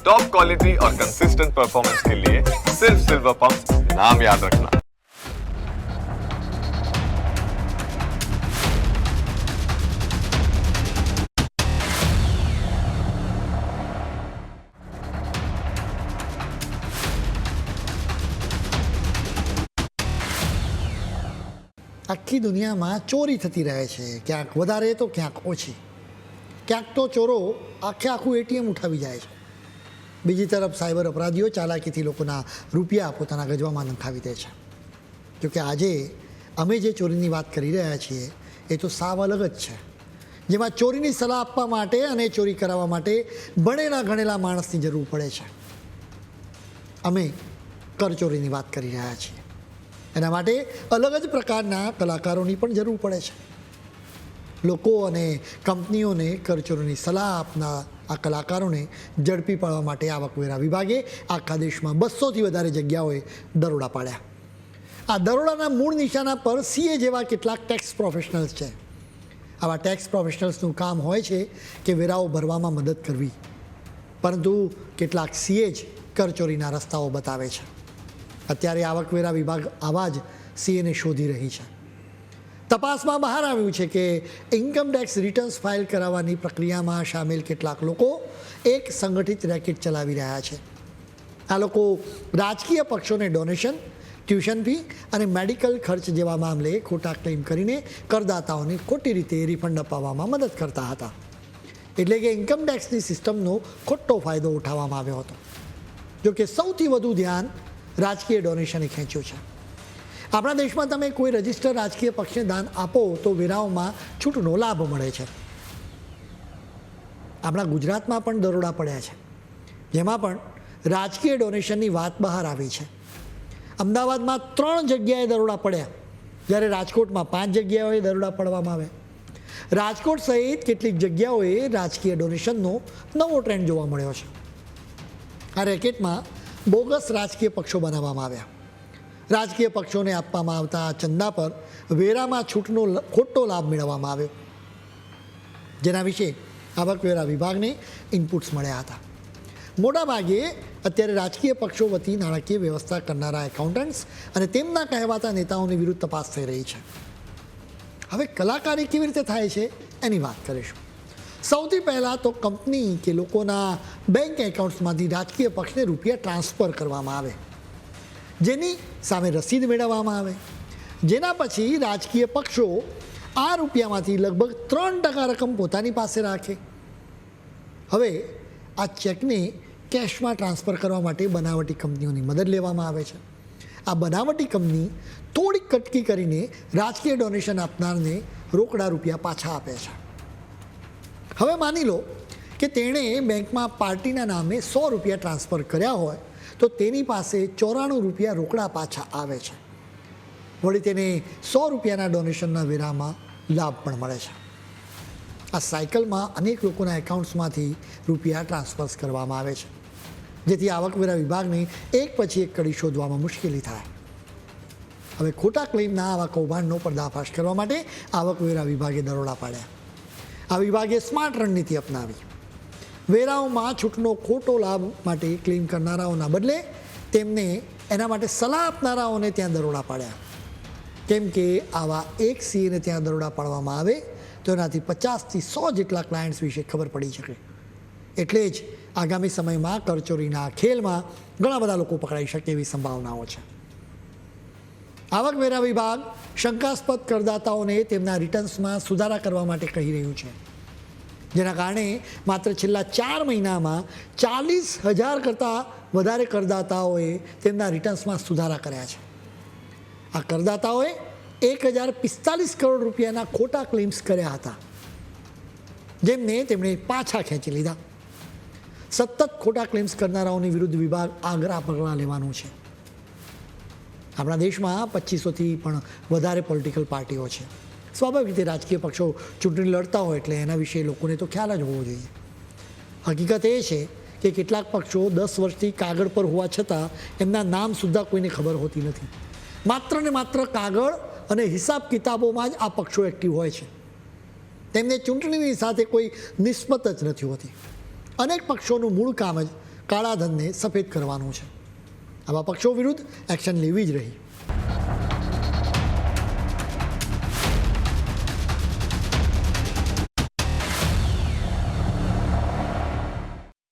Top quality और consistent performance के लिए सिर्फ सिल्वर पंप नाम याद रखना આખી દુનિયામાં ચોરી થતી રહે છે ક્યાંક વધારે તો ક્યાંક ઓછી ક્યાંક તો ચોરો આખે આખું એટીએમ ઉઠાવી જાય છે બીજી તરફ સાયબર અપરાધીઓ ચાલાકીથી લોકોના રૂપિયા પોતાના ગજવામાં નંખાવી દે છે. જોકે આજે અમે જે ચોરીની વાત કરી રહ્યા છીએ, એ તો સાવ અલગ જ છે. જેમાં ચોરીની સલાહ આપવા માટે અને ચોરી કરાવવા માટે ભણેલા ગણેલા માણસની જરૂર પડે છે. અમે કરચોરીની વાત કરી રહ્યા છીએ. એના માટે અલગ જ પ્રકારના કલાકારોની પણ જરૂર પડે છે. લોકો અને કંપનીઓને કરચોરીની સલાહ આપનાર આ કલાકારોને ઝડપી પાડવા માટે આવકવેરા વિભાગે આખા દેશમાં બસોથી વધારે જગ્યાઓએ દરોડા પાડ્યા. આ દરોડાના મૂળ નિશાના પર સીએ જેવા કેટલાક ટેક્સ પ્રોફેશનલ્સ છે. આવા ટેક્સ પ્રોફેશનલ્સનું કામ હોય છે કે વેરાઓ ભરવામાં મદદ કરવી. પરંતુ કેટલાક સીએ જ કરચોરીના રસ્તાઓ બતાવે છે. અત્યારે આવકવેરા વિભાગ આવા જ સીએને શોધી રહી છે. તપાસમાં બહાર આવ્યું છે કે ઇન્કમ ટેક્સ રિટર્ન્સ ફાઇલ કરાવવાની પ્રક્રિયામાં સામેલ કેટલાક લોકો એક સંગઠિત રેકેટ ચલાવી રહ્યા છે. આ લોકો રાજકીય પક્ષોને ડોનેશન, ટ્યુશન ફી અને મેડિકલ ખર્ચ જેવા મામલે ખોટા ક્લેમ કરીને કરદાતાઓને ખોટી રીતે રિફંડ અપાવવામાં મદદ કરતા હતા. એટલે કે ઇન્કમ ટેક્સની સિસ્ટમનો ખોટો ફાયદો ઉઠાવવામાં આવ્યો હતો. જો કે સૌથી વધુ ધ્યાન રાજકીય ડોનેશને ખેંચ્યું છે. આપણા દેશમાં તમે કોઈ રજિસ્ટર રાજકીય પક્ષને દાન આપો તો વેરાઓમાં છૂટનો લાભ મળે છે. આપણા ગુજરાતમાં પણ દરોડા પડ્યા છે. જેમાં પણ રાજકીય ડોનેશનની વાત બહાર આવી છે. અમદાવાદમાં ત્રણ જગ્યાએ દરોડા પડ્યા. જ્યારે રાજકોટમાં પાંચ જગ્યાઓએ દરોડા પડવામાં આવ્યા. રાજકોટ સહિત કેટલીક જગ્યાઓએ રાજકીય ડોનેશનનો નવો ટ્રેન્ડ જોવા મળ્યો છે. આ રેકેટમાં બોગસ રાજકીય પક્ષો બનાવવામાં આવ્યા. રાજકીય પક્ષોને આપવામાં આવતા ચંદા પર વેરામાં છૂટનો ખોટો લાભ મેળવવામાં આવ્યો. જેના વિશે આવકવેરા વિભાગને ઇનપુટ્સ મળ્યા હતા. મોટાભાગે અત્યારે રાજકીય પક્ષો વતી નાણાકીય વ્યવસ્થા કરનારા એકાઉન્ટન્ટ્સ અને તેમના કહેવાતા નેતાઓની વિરુદ્ધ તપાસ થઈ રહી છે. હવે કલાકારી કેવી રીતે થાય છે એની વાત કરીશું. સૌથી પહેલાં તો કંપની કે લોકોના બેંક એકાઉન્ટ્સમાંથી રાજકીય પક્ષને રૂપિયા ટ્રાન્સફર કરવામાં આવે. જેની સામે રસીદ મેળવવામાં આવે. જેના પછી રાજકીય પક્ષો આ રૂપિયામાંથી લગભગ ત્રણ ટકા રકમ પોતાની પાસે રાખે. હવે આ ચેકને કેશમાં ટ્રાન્સફર કરવા માટે બનાવટી કંપનીઓની મદદ લેવામાં આવે છે. આ બનાવટી કંપની થોડીક કટકી કરીને રાજકીય ડોનેશન આપનારને રોકડા રૂપિયા પાછા આપે છે. હવે માની લો કે તેણે બેંકમાં પાર્ટીના નામે સો રૂપિયા ટ્રાન્સફર કર્યા હોય, તો તેની પાસે ચોરાણું રૂપિયા રોકડા પાછા આવે છે. વળી તેને સો રૂપિયાના ડોનેશનના વેરામાં લાભ પણ મળે છે. આ સાયકલમાં અનેક લોકોના એકાઉન્ટ્સમાંથી રૂપિયા ટ્રાન્સફર કરવામાં આવે છે. જેથી આવકવેરા વિભાગને એક પછી એક કડી શોધવામાં મુશ્કેલી થાય. હવે ખોટા ક્લેમના આવા કૌભાંડનો પર્દાફાશ કરવા માટે આવકવેરા વિભાગે દરોડા પાડ્યા. આ વિભાગે સ્માર્ટ રણનીતિ અપનાવી. વેરાઓમાં છૂટનો ખોટો લાભ માટે ક્લેમ કરનારાઓના બદલે તેમને એના માટે સલાહ આપનારાઓને ત્યાં દરોડા પાડ્યા. કેમ કે આવા એક સીએને ત્યાં દરોડા પાડવામાં આવે તો એનાથી પચાસથી સો જેટલા ક્લાયન્ટ્સ વિશે ખબર પડી શકે. એટલે જ આગામી સમયમાં કરચોરીના ખેલમાં ઘણા બધા લોકો પકડાઈ શકે એવી સંભાવનાઓ છે. આવકવેરા વિભાગ શંકાસ્પદ કરદાતાઓને તેમના રિટર્ન્સમાં સુધારા કરવા માટે કહી રહ્યું છે. જેના કારણે માત્ર છેલ્લા ચાર મહિનામાં ચાલીસ હજાર કરતાં વધારે કરદાતાઓએ તેમના રિટર્ન્સમાં સુધારા કર્યા છે. આ કરદાતાઓએ એક હજાર પિસ્તાલીસ કરોડ રૂપિયાના ખોટા ક્લેમ્સ કર્યા હતા, જેમને તેમણે પાછા ખેંચી લીધા. સતત ખોટા ક્લેમ્સ કરનારાઓની વિરુદ્ધ વિભાગ આગરા પગલાં લેવાનું છે. આપણા દેશમાં પચીસોથી પણ વધારે પોલિટિકલ પાર્ટીઓ છે. સ્વાભાવિક રીતે રાજકીય પક્ષો ચૂંટણી લડતા હોય એટલે એના વિશે લોકોને તો ખ્યાલ જ હોવો જોઈએ. હકીકત એ છે કે કેટલાક પક્ષો દસ વર્ષથી કાગળ પર હોવા છતાં એમના નામ સુદ્ધા કોઈને ખબર હોતી નથી. માત્ર ને માત્ર કાગળ અને હિસાબ કિતાબોમાં જ આ પક્ષો એક્ટિવ હોય છે. તેમને ચૂંટણીની સાથે કોઈ નિસ્બત જ નથી હોતી. અનેક પક્ષોનું મૂળ કામ જ કાળા ધનને સફેદ કરવાનું છે. આવા પક્ષો વિરુદ્ધ એક્શન લેવી જ રહી.